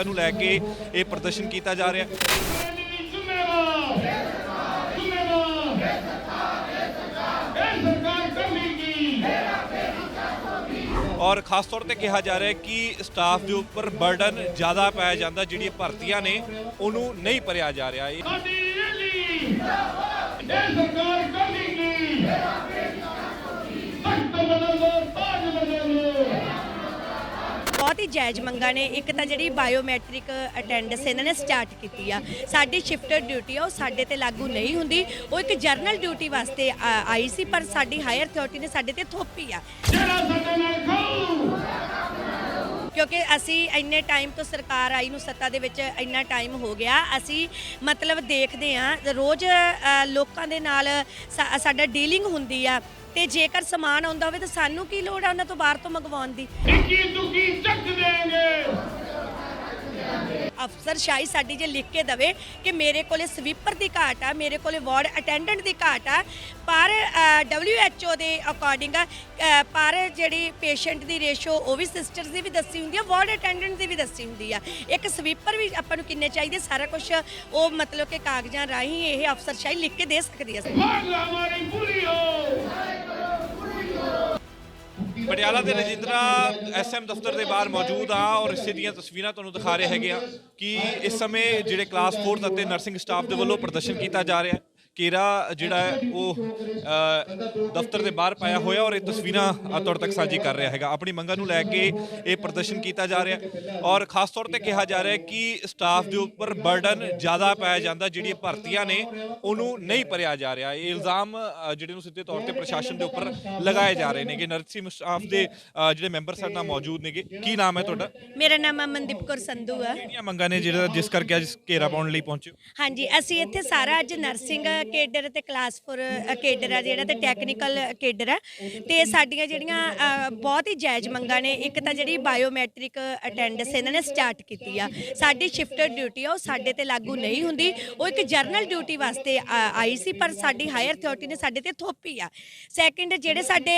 ਮੰਗਾਂ ਨੂੰ ਲੈ ਕੇ ਇਹ ਪ੍ਰਦਰਸ਼ਨ ਕੀਤਾ ਜਾ ਰਿਹਾ ਹੈ। ਔਰ ਖਾਸ ਤੌਰ ਤੇ ਕਿਹਾ ਜਾ ਰਿਹਾ ਹੈ ਕਿ ਸਟਾਫ ਦੇ ਉੱਪਰ ਬਰਡਨ ਜ਼ਿਆਦਾ ਪਾਇਆ ਜਾਂਦਾ, ਜਿਹੜੀਆਂ ਭਰਤੀਆਂ ਨੇ ਉਹਨੂੰ ਨਹੀਂ ਭਰਿਆ ਜਾ ਰਿਹਾ। ਇਹ ਜਾਇਜ਼ ਮੰਗਾਂ ਨੇ। ਇੱਕ ਤਾਂ ਜਿਹੜੀ ਬਾਇਓਮੈਟ੍ਰਿਕ ਅਟੈਂਡੈਂਸ ਇਹਨਾਂ ਨੇ ਸਟਾਰਟ ਕੀਤੀ ਆ। ਸਾਡੀ ਸ਼ਿਫਟਡ ਡਿਊਟੀ ਆ ਉਹ ਸਾਡੇ ਤੇ ਲਾਗੂ ਨਹੀਂ ਹੁੰਦੀ। ਉਹ ਇੱਕ ਜਰਨਲ ਡਿਊਟੀ ਵਾਸਤੇ ਆਈ ਸੀ ਪਰ ਸਾਡੀ ਹਾਇਰ ਅਥਾਰਟੀ ਨੇ ਸਾਡੇ ਤੇ ਥੋਪੀ ਆ। ਕਿਉਂਕਿ ਅਸੀਂ ਇੰਨੇ ਟਾਈਮ ਤੋਂ ਸਰਕਾਰ ਆਈ ਨੂੰ ਸੱਤਾ ਦੇ ਵਿੱਚ ਇੰਨਾ ਟਾਈਮ ਹੋ ਗਿਆ। ਅਸੀਂ ਮਤਲਬ ਦੇਖਦੇ ਆ ਰੋਜ਼ ਲੋਕਾਂ ਦੇ ਨਾਲ ਸਾਡਾ ਡੀਲਿੰਗ ਹੁੰਦੀ ਆ। ਤੇ ਜੇਕਰ ਸਮਾਨ ਆਉਂਦਾ ਹੋਵੇ ਤਾਂ ਸਾਨੂੰ ਕੀ ਲੋੜ ਆ ਉਹਨਾਂ ਤੋਂ ਬਾਹਰ ਤੋਂ ਮੰਗਵਾਉਣ ਦੀ? ਇੱਕੀ ਦੁੱਕੀ ਚੱਕ ਦੇਂਗੇ ਅਫਸਰ ਸ਼ਾਹੀ ਸਾਡੀ ਜੇ ਲਿਖ ਕੇ ਦਵੇ ਕਿ ਮੇਰੇ ਕੋਲੇ ਸਵੀਪਰ ਦੀ ਘਾਟ ਆ ਮੇਰੇ ਕੋਲੇ ਵਾਰਡ ਅਟੈਂਡੈਂਟ ਦੀ ਘਾਟ ਆ ਪਰ WHO ਦੇ ਅਕੋਰਡਿੰਗ ਪਰ ਜਿਹੜੀ ਪੇਸ਼ੈਂਟ ਦੀ ਰੇਸ਼ੋ ਉਹ ਵੀ ਸਿਸਟਰਸ ਦੀ ਵੀ ਦੱਸੀ ਹੁੰਦੀ ਆ ਵਾਰਡ ਅਟੈਂਡੈਂਟ ਦੀ ਵੀ ਦੱਸੀ ਹੁੰਦੀ ਆ। ਇੱਕ ਸਵੀਪਰ ਵੀ ਆਪਾਂ ਨੂੰ ਕਿੰਨੇ ਚਾਹੀਦੇ? ਸਾਰਾ ਕੁਝ ਉਹ ਮਤਲਬ ਕਿ ਕਾਗਜ਼ਾਂ ਰਾਹੀਂ ਇਹ ਅਫਸਰ ਸ਼ਾਹੀ ਲਿਖ ਕੇ ਦੇ ਸਕਦੀ ਆ। ਪਟਿਆਲਾ ਦੇ ਰਜਿੰਦਰਾ ਐਸਐਮ ਦਫ਼ਤਰ ਦੇ ਬਾਹਰ ਮੌਜੂਦ ਆ ਔਰ ਇਸੇ ਦੀਆਂ ਤਸਵੀਰਾਂ ਤੁਹਾਨੂੰ ਦਿਖਾ ਰਹੇ ਹੈਗੇ ਆ ਕਿ ਇਸ ਸਮੇਂ ਜਿਹੜੇ ਕਲਾਸ 4 ਅਤੇ ਨਰਸਿੰਗ ਸਟਾਫ ਦੇ ਵੱਲੋਂ ਪ੍ਰਦਰਸ਼ਨ ਕੀਤਾ ਜਾ ਰਿਹਾ ਹੈ। ਕੇਰਾ ਜਿਹੜਾ ਹੈ ਉਹ ਦਫ਼ਤਰ ਦੇ ਬਾਹਰ ਪਾਇਆ ਹੋਇਆ ਔਰ ਇਹ ਤਸਵੀਰਾਂ ਤੁਹਾਡੇ ਤੱਕ ਸਾਂਝੀ ਕਰ ਰਿਹਾ ਹੈਗਾ। ਆਪਣੀ ਮੰਗਾਂ ਨੂੰ ਲੈ ਕੇ ਇਹ ਪ੍ਰਦਰਸ਼ਨ ਕੀਤਾ ਜਾ ਰਿਹਾ ਹੈ ਔਰ ਖਾਸ ਤੌਰ ਤੇ ਕਿਹਾ ਜਾ ਰਿਹਾ ਹੈ ਕਿ ਸਟਾਫ ਦੇ ਉੱਪਰ ਬਰਡਨ ਜ਼ਿਆਦਾ ਪਾਇਆ ਜਾਂਦਾ ਜਿਹੜੀਆਂ ਭਰਤੀਆਂ ਨੇ ਉਹਨੂੰ ਨਹੀਂ ਭਰਿਆ ਜਾ ਰਿਹਾ। ਇਹ ਇਲਜ਼ਾਮ ਜਿਹੜੇ ਨੂੰ ਸਿੱਧੇ ਤੌਰ ਤੇ ਪ੍ਰਸ਼ਾਸਨ ਦੇ ਉੱਪਰ ਲਗਾਏ ਜਾ ਰਹੇ ਨੇ ਕਿ ਨਰਸਿੰਗ ਸਟਾਫ ਦੇ ਜਿਹੜੇ ਮੈਂਬਰ ਸਾਡੇ ਨਾਲ ਮੌਜੂਦ ਨੇਗੇ। ਕੀ ਨਾਮ ਹੈ ਤੁਹਾਡਾ? ਮੇਰਾ ਨਾਮ ਅਮਨਦੀਪ ਕੌਰ ਸੰਧੂ ਆ। ਕਿਹੜੀਆਂ ਮੰਗਾਂ ਨੇ ਜਿਹੜਾ ਜਿਸ ਕਰਕੇ ਅੱਜ ਘੇਰਾ ਪਾਉਣ ਲਈ ਪਹੁੰਚੇ ਹੋ? ਹਾਂਜੀ ਅਸੀਂ ਇੱਥੇ ਸਾਰਾ ਅੱਜ ਨਰਸਿੰਗ ਕੇਡਰ ਤੇ ਕਲਾਸ 4 ਕੇਡਰ ਆ ਜਿਹੜਾ ਤੇ ਟੈਕਨੀਕਲ ਕੇਡਰ ਆ। ਤੇ ਸਾਡੀਆਂ ਜਿਹੜੀਆਂ ਅ, ਬਹੁਤ ਹੀ ਜਾਇਜ਼ ਮੰਗਾਂ ਨੇ। ਇੱਕ ਤਾਂ ਜਿਹੜੀ ਬਾਇਓਮੈਟ੍ਰਿਕ ਅਟੈਂਡੈਂਸ ਇਹਨਾਂ ਨੇ ਸਟਾਰਟ ਕੀਤੀ ਆ। ਸਾਡੀ ਸ਼ਿਫਟਡ ਡਿਊਟੀ ਆ ਉਹ ਸਾਡੇ ਤੇ ਲਾਗੂ ਨਹੀਂ ਹੁੰਦੀ। ਉਹ ਇੱਕ ਜਰਨਲ ਡਿਊਟੀ ਵਾਸਤੇ ਆ- ਆਈ ਸੀ ਪਰ ਸਾਡੀ ਹਾਇਰ ਅਥਾਰਟੀ ਨੇ ਸਾਡੇ ਤੇ ਥੋਪੀ ਆ। ਸੈਕਿੰਡ ਜਿਹੜੇ ਸਾਡੇ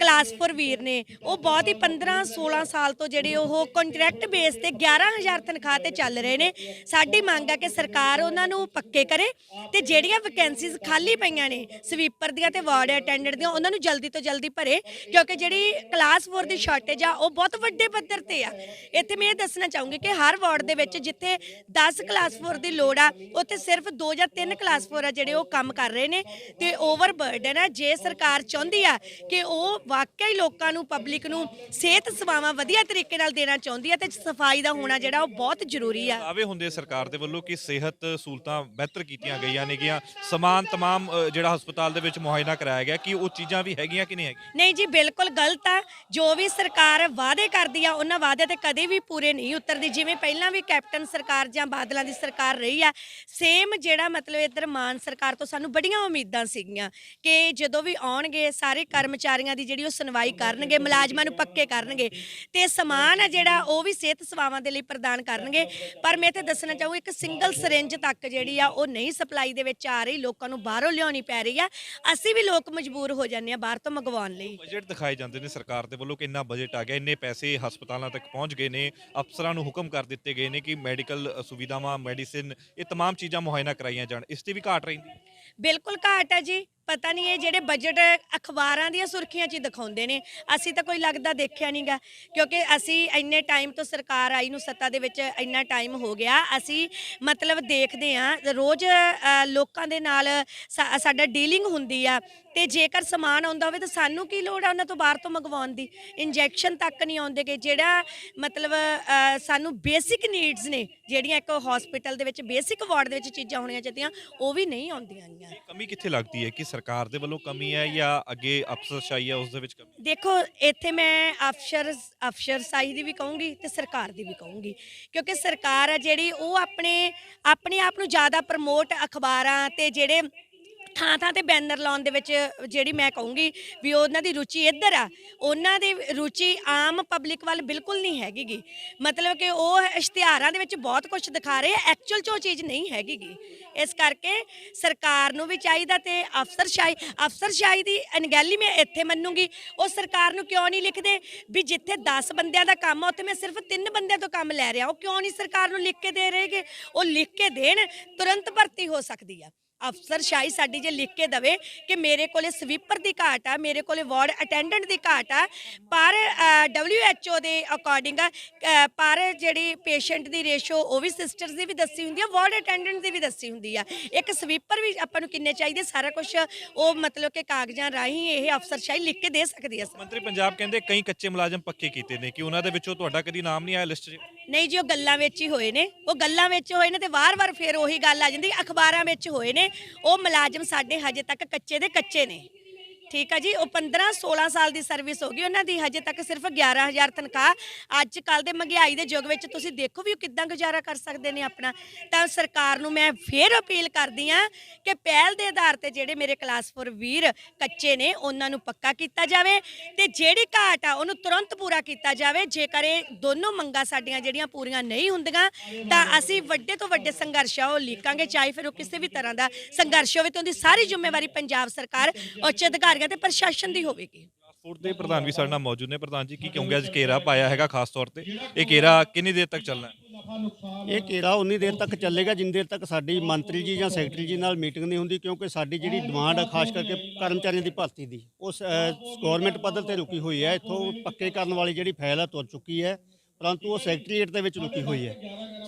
ਕਲਾਸ 4 ਵੀਰ ਨੇ ਉਹ ਬਹੁਤ ਹੀ 15 16 ਸਾਲ ਤੋਂ ਜਿਹੜੇ ਉਹ ਕੰਟਰੈਕਟ ਬੇਸ ਤੇ 11000 ਤਨਖਾਹ ਤੇ ਚੱਲ ਰਹੇ ਨੇ। ਸਾਡੀ ਮੰਗ ਆ ਕਿ ਸਰਕਾਰ ਉਹਨਾਂ ਨੂੰ ਪੱਕੇ ਕਰੇ ਤੇ ਜਿਹੜੀਆਂ ਵੈਕੈਂਸੀਜ਼ ਖਾਲੀ ਪਈਆਂ ਨੇ ਸਵੀਪਰ ਦੀਆਂ ਤੇ ਵਾਰਡ ਅਟੈਂਡੈਂਟ ਦੀਆਂ, ਉਹਨਾਂ ਨੂੰ ਜਲਦੀ ਤੋਂ ਜਲਦੀ ਭਰੇ, ਕਿਉਂਕਿ ਜਿਹੜੀ ਕਲਾਸ 4 ਦੀ ਸ਼ਾਰਟੇਜ ਆ, ਉਹ ਬਹੁਤ ਵੱਡੇ ਪੱਧਰ ਤੇ ਆ। ਇੱਥੇ ਮੈਂ ਇਹ ਦੱਸਣਾ ਚਾਹੂੰਗੀ ਕਿ ਹਰ ਵਾਰਡ ਦੇ ਵਿੱਚ ਜਿੱਥੇ 10 ਕਲਾਸ 4 ਦੀ ਲੋੜ ਆ, ਉੱਥੇ ਸਿਰਫ 2 ਜਾਂ 3 ਕਲਾਸ 4 ਆ ਜਿਹੜੇ ਉਹ ਕੰਮ ਕਰ ਰਹੇ ਨੇ, ਤੇ ਓਵਰ ਬਰਡਨ ਆ, ਜੇ ਸਰਕਾਰ ਚਾਹੁੰਦੀ ਆ ਕਿ ਉਹ ਵਾਕਈ ਲੋਕਾਂ ਨੂੰ ਪਬਲਿਕ ਨੂੰ ਸਿਹਤ ਸੇਵਾਵਾਂ ਵਧੀਆ ਤਰੀਕੇ ਨਾਲ ਦੇਣਾ ਚਾਹੁੰਦੀ ਆ ਤੇ ਸਫ਼ਾਈ ਦਾ ਹੋਣਾ ਜਿਹੜਾ ਉਹ ਬਹੁਤ ਜ਼ਰੂਰੀ ਆ। ਦਾਅਵੇ ਹੁੰਦੇ ਸਰਕਾਰ ਦੇ ਵੱਲੋਂ ਕਿ ਸਿਹਤ ਸਹੂਲਤਾਂ ਬਿਹਤਰ ਕੀਤੀਆਂ ਗਈਆਂ ਨੇਗੀਆਂ ਸਮਾਨ ਤਮਾਮ ਜਿਹੜਾ ਹਸਪਤਾਲ ਦੇ ਵਿੱਚ ਮੁਹੱਈਆ ਕਰਾਇਆ ਗਿਆ, ਕਿ ਉਹ ਚੀਜ਼ਾਂ ਵੀ ਹੈਗੀਆਂ ਕਿ ਨਹੀਂ ਹੈਗੀਆਂ? ਨਹੀਂ ਜੀ, ਬਿਲਕੁਲ ਗਲਤ ਆ। ਜੋ ਵੀ ਸਰਕਾਰ ਵਾਅਦੇ ਕਰਦੀ ਆ, ਉਹਨਾਂ ਵਾਅਦੇ ਤੇ ਕਦੇ ਵੀ ਪੂਰੇ ਨਹੀਂ ਉਤਰਦੀ। ਜਿਵੇਂ ਪਹਿਲਾਂ ਵੀ ਕੈਪਟਨ ਸਰਕਾਰ ਜਾਂ ਬਾਦਲਾਂ ਦੀ ਸਰਕਾਰ ਰਹੀ ਆ, ਸੇਮ ਜਿਹੜਾ ਮਤਲਬ ਇੱਧਰ ਮਾਨ ਸਰਕਾਰ ਤੋਂ ਸਾਨੂੰ ਬੜੀਆਂ ਉਮੀਦਾਂ ਸੀਗੀਆਂ ਕਿ ਜਦੋਂ ਵੀ ਆਉਣਗੇ, ਸਾਰੇ ਕਰਮਚਾਰੀਆਂ ਦੀ ਜਿਹੜੀ ਉਹ ਸੁਣਵਾਈ ਕਰਨਗੇ, ਮੁਲਾਜ਼ਮਾਂ ਨੂੰ ਪੱਕੇ ਕਰਨਗੇ, ਤੇ ਸਮਾਨ ਆ ਜਿਹੜਾ ਉਹ ਵੀ ਸਿਹਤ ਸੇਵਾਵਾਂ ਦੇ ਲਈ ਪ੍ਰਦਾਨ ਕਰਨਗੇ। ਪਰ ਮੈਂ ਇੱਥੇ ਦੱਸਣਾ ਚਾਹੂੰ, ਇੱਕ ਸਿੰਗਲ ਸਿਰਿੰਜ ਤੱਕ ਜਿਹੜੀ ਆ, ਉਹ ਨਹੀਂ ਸਪਲਾਈ ਦੇ ਵਿੱਚ ਆ ਰਹੀ। ਲੋਕਾਂ ਨੂੰ ਬਾਹਰੋਂ ਲਿਆਉਣੀ ਪੈ ਰਹੀ ਆ ਅਸੀਂ ਵੀ ਲੋਕ ਮਜਬੂਰ ਹੋ ਜਾਂਦੇ ਆ ਬਾਹਰ ਤੋਂ ਮੰਗਵਾਉਣ ਲਈ ਬਜਟ ਦਿਖਾਏ ਜਾਂਦੇ ਨੇ ਸਰਕਾਰ ਦੇ ਵੱਲੋਂ ਕਿ ਇੰਨਾ ਬਜਟ ਆ ਗਿਆ ਇੰਨੇ ਪੈਸੇ ਹਸਪਤਾਲਾਂ ਤੱਕ ਪਹੁੰਚ ਗਏ ਨੇ ਅਫਸਰਾਂ ਨੂੰ ਹੁਕਮ ਕਰ ਦਿੱਤੇ ਗਏ ਨੇ ਕਿ ਮੈਡੀਕਲ ਸੁਵਿਧਾਵਾਂ ਮੈਡੀਸਿਨ ਇਹ तमाम ਚੀਜ਼ਾਂ ਮੁਹੱਈਆ ਕਰਾਈਆਂ ਜਾਣ ਇਸ ਤੇ ਵੀ ਘਾਟ ਰਹਿੰਦੀ ਹੈ। ਬਿਲਕੁਲ ਘਾਟ ਹੈ ਜੀ। ਪਤਾ ਨਹੀਂ ਇਹ ਜਿਹੜੇ ਬਜਟ ਅਖਬਾਰਾਂ ਦੀਆਂ ਸੁਰਖੀਆਂ 'ਚ ਹੀ ਦਿਖਾਉਂਦੇ ਨੇ। ਅਸੀਂ ਤਾਂ ਕੋਈ ਲੱਗਦਾ ਦੇਖਿਆ ਨਹੀਂਗਾ ਕਿਉਂਕਿ ਅਸੀਂ ਇੰਨੇ ਟਾਈਮ ਤੋਂ ਸਰਕਾਰ ਆਈ ਨੂੰ ਸੱਤਾ ਦੇ ਵਿੱਚ ਇੰਨਾ ਟਾਈਮ ਹੋ ਗਿਆ। ਅਸੀਂ ਮਤਲਬ ਦੇਖਦੇ ਆ ਰੋਜ਼ ਲੋਕਾਂ ਦੇ ਨਾਲ ਸਾਡਾ ਡੀਲਿੰਗ ਹੁੰਦੀ ਆ ਤੇ ਜੇਕਰ ਸਮਾਨ ਆਉਂਦਾ ਹੋਵੇ ਤਾਂ ਸਾਨੂੰ ਕੀ ਲੋੜ ਆ ਉਹਨਾਂ ਤੋਂ ਬਾਹਰ ਤੋਂ ਮੰਗਵਾਉਣ ਦੀ? ਇੰਜੈਕਸ਼ਨ ਤੱਕ ਨਹੀਂ ਆਉਂਦੇ ਕਿ ਜਿਹੜਾ ਮਤਲਬ ਸਾਨੂੰ ਬੇਸਿਕ ਨੀਡਸ ਨੇ, ਜਿਹੜੀਆਂ ਇੱਕ ਹਸਪੀਟਲ ਦੇ ਵਿੱਚ ਬੇਸਿਕ ਵਾਰਡ ਦੇ ਵਿੱਚ ਚੀਜ਼ਾਂ ਹੋਣੀਆਂ ਚਾਹੀਦੀਆਂ, ਉਹ ਵੀ ਨਹੀਂ ਆਉਂਦੀਆਂ ਗੀਆਂ ਕਮੀ ਕਿੱਥੇ ਲੱਗਦੀ ਹੈ? ਕਿ ਸਰਕਾਰ ਦੇ ਵੱਲੋਂ ਕਮੀ ਹੈ ਜਾਂ ਅੱਗੇ ਅਫਸਰਸ਼ਾਹੀ ਹੈ ਉਸ ਦੇ ਵਿੱਚ ਕਮੀ ਦੇਖੋ ਇੱਥੇ ਮੈਂ ਅਫਸਰ ਅਫਸਰਸ਼ਾਹੀ ਦੀ ਵੀ ਕਹੂੰਗੀ ਤੇ ਸਰਕਾਰ ਦੀ ਵੀ ਕਹੂੰਗੀ। ਕਿਉਂਕਿ ਸਰਕਾਰ ਹੈ ਜਿਹੜੀ ਉਹ ਆਪਣੇ ਆਪਣੇ ਆਪ ਨੂੰ ਜ਼ਿਆਦਾ ਪ੍ਰਮੋਟ ਅਖਬਾਰਾਂ ਤੇ ਜਿਹੜੇ ਥਾਂ ਥਾਂ ਤੇ ਬੈਨਰ ਲਾਉਣ ਦੇ ਵਿੱਚ ਜਿਹੜੀ ਮੈਂ ਕਹੂੰਗੀ ਵੀ ਉਹਨਾਂ ਦੀ ਰੁਚੀ ਇੱਧਰ ਆ। ਉਹਨਾਂ ਦੀ ਰੁਚੀ ਆਮ ਪਬਲਿਕ ਵੱਲ ਬਿਲਕੁਲ ਨਹੀਂ ਹੈਗੀਗੀ। ਮਤਲਬ ਕਿ ਉਹ ਇਸ਼ਤਿਹਾਰਾਂ ਦੇ ਵਿੱਚ ਬਹੁਤ ਕੁਝ ਦਿਖਾ ਰਹੇ ਆ ਐਕਚੁਅਲ 'ਚ ਉਹ ਚੀਜ਼ ਨਹੀਂ ਹੈਗੀਗੀ। ਇਸ ਕਰਕੇ ਸਰਕਾਰ ਨੂੰ ਵੀ ਚਾਹੀਦਾ ਤੇ ਅਫਸਰਸ਼ਾਹੀ ਅਫਸਰਸ਼ਾਹੀ ਦੀ ਅਣਗਹਿਲੀ ਮੈਂ ਇੱਥੇ ਮੰਨੂਗੀ। ਉਹ ਸਰਕਾਰ ਨੂੰ ਕਿਉਂ ਨਹੀਂ ਲਿਖਦੇ? ਵੀ ਜਿੱਥੇ 10 ਬੰਦਿਆਂ ਦਾ ਕੰਮ ਆ, ਉੱਥੇ ਮੈਂ ਸਿਰਫ 3 ਬੰਦਿਆਂ ਤੋਂ ਕੰਮ ਲੈ ਰਿਹਾ। ਉਹ ਕਿਉਂ ਨਹੀਂ ਸਰਕਾਰ ਨੂੰ ਲਿਖ ਕੇ ਦੇ ਰਹੇਗੇ? ਉਹ ਲਿਖ ਕੇ ਦੇਣ, ਤੁਰੰਤ ਭਰਤੀ ਹੋ ਸਕਦੀ ਆ। ਅਫਸਰਸ਼ਾਹੀ ਸਾਡੀ ਜੇ ਲਿਖ ਕੇ ਦਵੇ ਕਿ ਮੇਰੇ ਕੋਲੇ ਸਵੀਪਰ ਦੀ ਘਾਟ ਆ, ਮੇਰੇ ਕੋਲੇ ਵਾਰਡ ਅਟੈਂਡੈਂਟ ਦੀ ਘਾਟ ਆ, ਪਰ WHO ਦੇ ਅਕੋਰਡਿੰਗ ਪਰ ਜਿਹੜੀ ਪੇਸ਼ੈਂਟ ਦੀ ਰੇਸ਼ੋ ਉਹ ਵੀ ਸਿਸਟਰਸ ਦੀ ਵੀ ਦੱਸੀ ਹੁੰਦੀ ਆ, ਵਾਰਡ ਅਟੈਂਡੈਂਟ ਦੀ ਵੀ ਦੱਸੀ ਹੁੰਦੀ ਆ। ਇੱਕ ਸਵੀਪਰ ਵੀ ਆਪਾਂ ਨੂੰ ਕਿੰਨੇ ਚਾਹੀਦੇ, ਸਾਰਾ ਕੁਝ ਉਹ ਮਤਲਬ ਕਿ ਕਾਗਜ਼ਾਂ ਰਾਹੀਂ ਇਹ ਅਫਸਰਸ਼ਾਹੀ ਲਿਖ ਕੇ ਦੇ ਸਕਦੀ ਆ ਮੰਤਰੀ ਪੰਜਾਬ ਕਹਿੰਦੇ ਕਈ ਕੱਚੇ ਮੁਲਾਜ਼ਮ ਪੱਕੇ ਕੀਤੇ ਨੇ, ਕਿ ਉਹਨਾਂ ਦੇ ਵਿੱਚੋਂ ਤੁਹਾਡਾ ਕਦੀ ਨਾਮ ਨਹੀਂ ਆਇਆ ਲਿਸਟ 'ਚ? ਨਹੀਂ ਜੀ, ਉਹ ਗੱਲਾਂ ਵਿੱਚ ਹੀ ਹੋਏ ਨੇ। ਉਹ ਗੱਲਾਂ ਵਿੱਚ ਹੋਏ ਨੇ ਤੇ ਵਾਰ-ਵਾਰ ਫੇਰ ਉਹੀ ਗੱਲ ਆ ਜਾਂਦੀ, ਅਖਬਾਰਾਂ ਵਿੱਚ ਹੋਏ ਨੇ। ਉਹ ਮੁਲਾਜ਼ਮ ਸਾਡੇ ਹਜੇ ਤੱਕ ਕੱਚੇ ਦੇ ਕੱਚੇ ਨੇ। ਠੀਕ ਆ ਜੀ, ਉਹ 15 16 ਸਾਲ ਦੀ ਸਰਵਿਸ ਹੋ ਗਈ, ਉਹਨਾਂ ਦੀ ਹਜੇ ਤੱਕ ਸਿਰਫ 11000 ਤਨਖਾਹ। ਅੱਜ ਕੱਲ ਦੇ ਮਹਿੰਗਾਈ ਦੇ ਯੁੱਗ ਵਿੱਚ ਤੁਸੀਂ ਦੇਖੋ ਵੀ ਉਹ ਕਿੱਦਾਂ ਗੁਜ਼ਾਰਾ ਕਰ ਸਕਦੇ ਨੇ ਆਪਣਾ। ਤਾਂ ਸਰਕਾਰ ਨੂੰ ਮੈਂ ਫੇਰ ਅਪੀਲ ਕਰਦੀ ਆ ਕਿ ਪਹਿਲ ਦੇ ਆਧਾਰ ਤੇ ਜਿਹੜੇ ਮੇਰੇ ਕਲਾਸ 4 ਵੀਰ ਕੱਚੇ ਨੇ, ਉਹਨਾਂ ਨੂੰ ਪੱਕਾ ਕੀਤਾ ਜਾਵੇ ਤੇ ਜਿਹੜੀ ਘਾਟ ਆ, ਉਹਨੂੰ ਤੁਰੰਤ ਪੂਰਾ ਕੀਤਾ ਜਾਵੇ। ਜੇਕਰ ਇਹ ਦੋਨੋਂ ਮੰਗਾਂ ਸਾਡੀਆਂ ਜਿਹੜੀਆਂ ਪੂਰੀਆਂ ਨਹੀਂ ਹੁੰਦੀਆਂ, ਤਾਂ ਅਸੀਂ ਵੱਡੇ ਤੋਂ ਵੱਡੇ ਸੰਘਰਸ਼ ਆ, ਉਹ ਲੀਕਾਂਗੇ, ਚਾਹੇ ਫਿਰ ਉਹ ਕਿਸੇ ਵੀ ਤਰ੍ਹਾਂ ਦਾ ਸੰਘਰਸ਼ ਹੋਵੇ ਤੇ ਉਹਦੀ ਸਾਰੀ ਜ਼ਿੰਮੇਵਾਰੀ ਪੰਜਾਬ ਸਰਕਾਰ ਉੱਚ ਅਧਿਕਾਰੀਆਂ ਤੇ ਪ੍ਰਸ਼ਾਸਨ ਦੀ ਹੋਵੇਗੀ। ਫੂਡ ਦੇ ਪ੍ਰਧਾਨ ਵੀ ਸਾਡੇ ਨਾਲ ਮੌਜੂਦ ਨੇ। ਪ੍ਰਧਾਨ ਜੀ ਕੀ ਕਹੋਗੇ? ਅੱਜ ਕੇਰਾ ਪਾਇਆ ਹੈਗਾ ਖਾਸ ਤੌਰ ਤੇ। ਇਹ ਕੇਰਾ ਕਿੰਨੀ ਦੇਰ ਤੱਕ ਚੱਲਣਾ ਹੈ? ਇਹ ਘੇਰਾ ਉਨੀ ਦੇਰ ਤੱਕ ਚੱਲੇਗਾ ਜਿੰਨੀ ਦੇਰ ਤੱਕ ਸਾਡੀ ਮੰਤਰੀ ਜੀ ਜਾਂ ਸੈਕਟਰੀ ਜੀ ਨਾਲ ਮੀਟਿੰਗ ਨਹੀਂ ਹੁੰਦੀ ਕਿਉਂਕਿ ਸਾਡੀ ਜਿਹੜੀ ਡਿਮਾਂਡ ਹੈ ਖਾਸ ਕਰਕੇ ਕਰਮਚਾਰੀਆਂ ਦੀ ਭਰਤੀ ਦੀ ਉਸ ਗਵਰਨਮੈਂਟ ਪੱਧਰ ਤੇ ਰੁਕੀ ਹੋਈ ਹੈ। ਇੱਥੋਂ ਪੱਕੇ ਕਰਨ ਵਾਲੀ ਜਿਹੜੀ ਫਾਈਲ ਹੈ ਤੁਰ ਚੁੱਕੀ ਹੈ ਪਰੰਤੂ ਉਹ ਸੈਕਟਰੀਏਟ ਦੇ ਵਿੱਚ ਰੁਕੀ ਹੋਈ ਹੈ।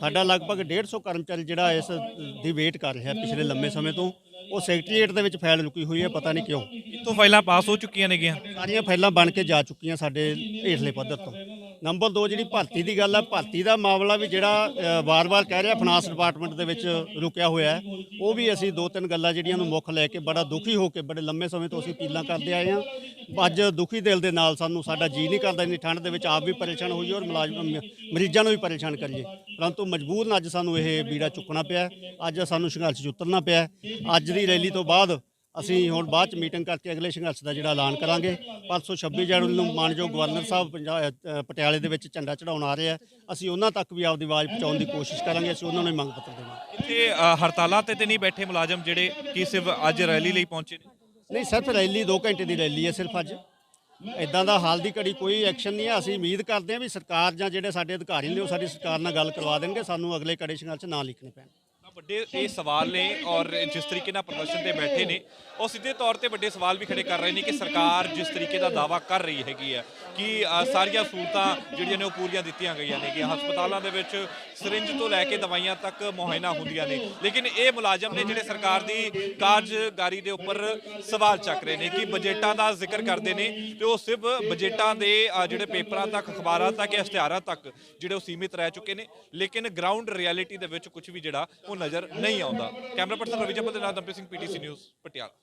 ਸਾਡਾ ਲਗਭਗ 150 ਕਰਮਚਾਰੀ ਜਿਹੜਾ ਇਸ ਦੀ ਵੇਟ ਕਰ ਰਿਹਾ ਪਿਛਲੇ ਲੰਮੇ ਸਮੇਂ ਤੋਂ। ਉਹ ਸੈਕਟਰੀਏਟ ਦੇ ਵਿੱਚ ਫਾਈਲ ਰੁਕੀ ਹੋਈ ਹੈ ਪਤਾ ਨਹੀਂ ਕਿਉਂ। ਇੱਥੋਂ ਫਾਈਲਾਂ ਪਾਸ ਹੋ ਚੁੱਕੀਆਂ ਨੇਗੀਆਂ? ਸਾਰੀਆਂ ਫਾਈਲਾਂ ਬਣ ਕੇ ਜਾ ਚੁੱਕੀਆਂ ਸਾਡੇ ਹੇਠਲੇ ਪੱਧਰ ਤੋਂ। ਨੰਬਰ 2 ਜਿਹੜੀ ਭਰਤੀ ਦੀ ਗੱਲ ਹੈ ਭਰਤੀ ਦਾ ਮਾਮਲਾ ਵੀ ਜਿਹੜਾ ਵਾਰ-ਵਾਰ ਕਹਿ ਰਿਹਾ ਫਾਈਨਾਂਸ ਡਿਪਾਰਟਮੈਂਟ ਦੇ ਵਿੱਚ ਰੁਕਿਆ ਹੋਇਆ ਹੈ। ਉਹ ਵੀ ਅਸੀਂ ਦੋ ਤਿੰਨ ਗੱਲਾਂ ਜਿਹੜੀਆਂ ਨੂੰ ਮੁੱਖ ਲੈ ਕੇ ਬੜਾ ਦੁਖੀ ਹੋ ਕੇ ਬੜੇ ਲੰਮੇ ਸਮੇਂ ਤੋਂ ਅਸੀਂ ਅਪੀਲਾਂ ਕਰਦੇ ਆਏ ਹਾਂ। ਅੱਜ ਦੁਖੀ ਦਿਲ ਦੇ ਨਾਲ ਸਾਨੂੰ ਸਾਡਾ ਜੀ ਨਹੀਂ ਕਰਦਾ, ਇੰਨੀ ਠੰਡ ਦੇ ਵਿੱਚ ਆਪ ਵੀ ਪਰੇਸ਼ਾਨ ਹੋਈਏ ਔਰ ਮੁਲਾਜ਼ਮ ਮਰੀਜ਼ਾਂ ਨੂੰ ਵੀ ਪਰੇਸ਼ਾਨ ਕਰੀਏ। ਪਰੰਤੂ ਮਜਬੂਰਨ ਅੱਜ ਸਾਨੂੰ ਇਹ ਬੀੜਾ ਚੁੱਕਣਾ ਪਿਆ ਅੱਜ ਸਾਨੂੰ ਸੰਘਰਸ਼ 'ਚ ਉਤਰਨਾ ਪਿਆ ਅੱਜ ਦੀ ਰੈਲੀ ਤੋਂ ਬਾਅਦ ਅਸੀਂ ਹੁਣ ਬਾਅਦ ਚ ਮੀਟਿੰਗ ਕਰਕੇ ਅਗਲੇ ਸੰਘਰਸ਼ ਦਾ ਜਿਹੜਾ ਐਲਾਨ ਕਰਾਂਗੇ। ਪਰਸੋਂ 26 ਜਨਵਰੀ ਨੂੰ ਮਾਨਯੋਗ ਗਵਰਨਰ ਸਾਹਿਬ ਪੰਜਾ- ਅ, ਪਟਿਆਲੇ ਦੇ ਵਿੱਚ ਝੰਡਾ ਚੜਾਉਣ ਆ ਰਹੇ ਆ। ਅਸੀਂ ਉਹਨਾਂ ਤੱਕ ਵੀ ਆਪਦੀ ਆਵਾਜ਼ ਪਹੁੰਚਾਉਣ ਦੀ ਕੋਸ਼ਿਸ਼ ਕਰਾਂਗੇ ਅਸੀਂ ਉਹਨਾਂ ਨੂੰ ਮੰਗ ਪੱਤਰ ਦੇਵਾਂਗੇ। ਇੱਥੇ ਹੜਤਾਲਾਂ ਤੇ ਤੇ ਨਹੀਂ ਬੈਠੇ ਮੁਲਾਜ਼ਮ ਜਿਹੜੇ ਕਿ ਸਿਰਫ ਅੱਜ ਰੈਲੀ ਲਈ ਪਹੁੰਚੇ ਨੇ? ਨਹੀਂ ਸਿਰਫ ਰੈਲੀ 2 ਘੰਟੇ ਦੀ ਰੈਲੀ ਹੈ ਸਿਰਫ ਅੱਜ। ਇਦਾਂ ਦਾ ਹਾਲ ਦੀ ਘੜੀ ਕੋਈ ਐਕਸ਼ਨ ਨਹੀਂ ਹੈ। ਅਸੀਂ ਉਮੀਦ ਕਰਦੇ ਹਾਂ ਵੀ ਸਰਕਾਰ ਜਾਂ ਜਿਹੜੇ ਸਾਡੇ ਅਧਿਕਾਰੀ ਨੇ ਉਹ ਸਾਡੀ ਸਰਕਾਰ ਨਾਲ ਗੱਲ ਕਰਵਾ ਦੇਣਗੇ। ਸਾਨੂੰ ਅਗਲੇ ਕੜੇ ਸੰਘਰਸ਼ ਨਾ ਲਿਖਣੇ ਪੈਣ ਵੱਡੇ ਇਹ ਸਵਾਲ ਨੇ ਔਰ ਜਿਸ ਤਰੀਕੇ ਨਾਲ ਪ੍ਰਦਰਸ਼ਨ ਤੇ ਬੈਠੇ ਨੇ, ਉਹ ਸਿੱਧੇ ਤੌਰ ਤੇ ਵੱਡੇ ਸਵਾਲ ਵੀ ਖੜੇ ਕਰ ਰਹੇ ਨੇ ਕਿ ਸਰਕਾਰ ਜਿਸ ਤਰੀਕੇ ਦਾ ਦਾਵਾ ਕਰ ਰਹੀ ਹੈਗੀ ਹੈ ਕਿ ਸਾਰੀਆਂ ਸਹੂਲਤਾਂ ਜਿਹੜੀਆਂ ਨੇ ਉਹ ਪੂਰੀਆਂ ਦਿੱਤੀਆਂ ਗਈਆਂ ਨੇ ਕਿ ਹਸਪਤਾਲਾਂ ਦੇ ਵਿੱਚ ਸਿਰਿੰਜ ਤੋਂ ਲੈ ਕੇ ਦਵਾਈਆਂ ਤੱਕ ਮੁਹੱਈਆ ਹੁੰਦੀਆਂ ਨੇ। ਲੇਕਿਨ ਇਹ ਮੁਲਾਜ਼ਮ ਨੇ ਜਿਹੜੇ ਸਰਕਾਰ ਦੀ ਕਾਰਜਕਾਰੀ ਦੇ ਉੱਪਰ ਸਵਾਲ ਚੱਕ ਰਹੇ ਨੇ ਕਿ ਬਜਟਾਂ ਦਾ ਜ਼ਿਕਰ ਕਰਦੇ ਨੇ ਤੇ ਉਹ ਸਿਰਫ ਬਜਟਾਂ ਦੇ ਜਿਹੜੇ ਪੇਪਰਾਂ ਤੱਕ, ਅਖਬਾਰਾਂ ਤੱਕ ਜਾਂ ਇਸ਼ਤਿਹਾਰਾਂ ਤੱਕ ਜਿਹੜੇ ਉਹ ਸੀਮਿਤ ਰਹਿ ਚੁੱਕੇ ਨੇ। ਲੇਕਿਨ ਗਰਾਊਂਡ ਰਿਐਲਿਟੀ ਦੇ ਵਿੱਚ ਕੁਝ ਵੀ ਜਿਹੜਾ ਉਹ ਨਜ਼ਰ ਨਹੀਂ ਆਉਂਦਾ। ਕੈਮਰਾ ਪਰਸਨ ਰਵੀ ਜੰਪਲ ਦੇ ਨਾਲ ਦਮਪ੍ਰੀਤ ਸਿੰਘ ਪੀਟੀਸੀ ਨਿਊਜ਼ ਪਟਿਆਲਾ।